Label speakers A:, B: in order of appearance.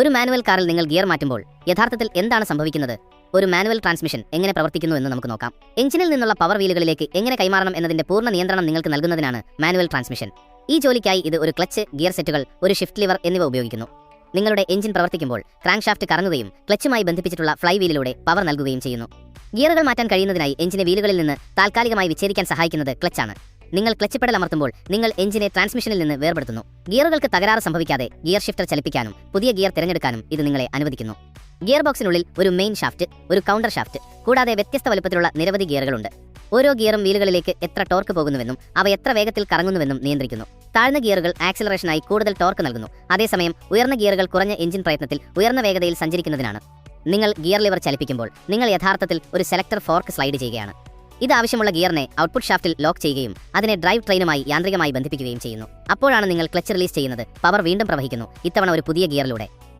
A: ഒരു മാനുവൽ കാറിൽ നിങ്ങൾ ഗിയർ മാറ്റുമ്പോൾ യഥാർത്ഥത്തിൽ എന്താണ് സംഭവിക്കുന്നത്? ഒരു മാനുവൽ ട്രാൻസ്മിഷൻ എങ്ങനെ പ്രവർത്തിക്കുന്നു എന്ന് നമുക്ക് നോക്കാം. എഞ്ചിനിൽ നിന്നുള്ള പവർ വീലുകളിലേക്ക് എങ്ങനെ കൈമാറണം എന്നതിന്റെ പൂർണ നിയന്ത്രണം നിങ്ങൾക്ക് നൽകുന്നതിനാണ് മാനുവൽ ട്രാൻസ്മിഷൻ. ഈ ജോലിക്കായി ഇത് ഒരു ക്ലച്ച് ഗിയർ സെറ്റുകൾ ഒരു ഷിഫ്റ്റ് ലിവർ എന്നിവ ഉപയോഗിക്കുന്നു. നിങ്ങളുടെ എഞ്ചിൻ പ്രവർത്തിക്കുമ്പോൾ ക്രാങ്ക് ഷാഫ്റ്റ് കറങ്ങുകയും ക്ലച്ചുമായി ബന്ധിപ്പിച്ചിട്ടുള്ള ഫ്ലൈ വീലിലൂടെ പവർ നൽകുകയും ചെയ്യുന്നു. ഗിയറുകൾ മാറ്റാൻ കഴിയുന്നതിനായി എഞ്ചിനെ വീലുകളിൽ നിന്ന് താൽക്കാലികമായി വിച്ഛേദിക്കാൻ സഹായിക്കുന്നത് ക്ലച്ചാണ്. നിങ്ങൾ ക്ലച്ച് പെടൽ അമർത്തുമ്പോൾ നിങ്ങൾ എഞ്ചിനെ ട്രാൻസ്മിഷനിൽ നിന്ന് വേർപെടുത്തുന്നു. ഗിയറുകൾക്ക് തകരാറ് സംഭവിക്കാതെ ഗിയർ ഷിഫ്റ്റർ ചലിപ്പിക്കാനും പുതിയ ഗിയർ തിരഞ്ഞെടുക്കാനും ഇത് നിങ്ങളെ അനുവദിക്കുന്നു. ഗിയർ ബോക്സിനുള്ളിൽ ഒരു മെയിൻ ഷാഫ്റ്റ് ഒരു കൗണ്ടർ ഷാഫ്റ്റ് കൂടാതെ വ്യത്യസ്ത വലുപ്പത്തിലുള്ള നിരവധി ഗിയറുകളുണ്ട്. ഓരോ ഗിയറും വീലുകളിലേക്ക് എത്ര ടോർക്ക് പോകുന്നുവെന്നും അവ എത്ര വേഗത്തിൽ കറങ്ങുന്നുവെന്നും നിയന്ത്രിക്കുന്നു. താഴ്ന്ന ഗിയറുകൾ ആക്സിലറേഷനായി കൂടുതൽ ടോർക്ക് നൽകുന്നു. അതേസമയം ഉയർന്ന ഗിയറുകൾ കുറഞ്ഞ എഞ്ചിൻ പ്രയത്നത്തിൽ ഉയർന്ന വേഗതയിൽ സഞ്ചരിക്കുന്നതിനാണ്. നിങ്ങൾ ഗിയർ ലിവർ ചലിപ്പിക്കുമ്പോൾ നിങ്ങൾ യഥാർത്ഥത്തിൽ ഒരു സെലക്ടർ ഫോർക്ക് സ്ലൈഡ് ചെയ്യുകയാണ്. ഇത് ആവശ്യമുള്ള ഗിയറിനെ ഔട്ട്പുട്ട് ഷാഫ്റ്റിൽ ലോക്ക് ചെയ്യുകയും അതിനെ ഡ്രൈവ് ട്രെയിനുമായി യാന്ത്രികമായി ബന്ധിപ്പിക്കുകയും ചെയ്യുന്നു. അപ്പോഴാണ് നിങ്ങൾ ക്ലച്ച് റിലീസ് ചെയ്യുന്നത്. പവർ വീണ്ടും പ്രവഹിക്കുന്നു. ഇത്തവണ ഒരു പുതിയ ഗിയറിലൂടെ.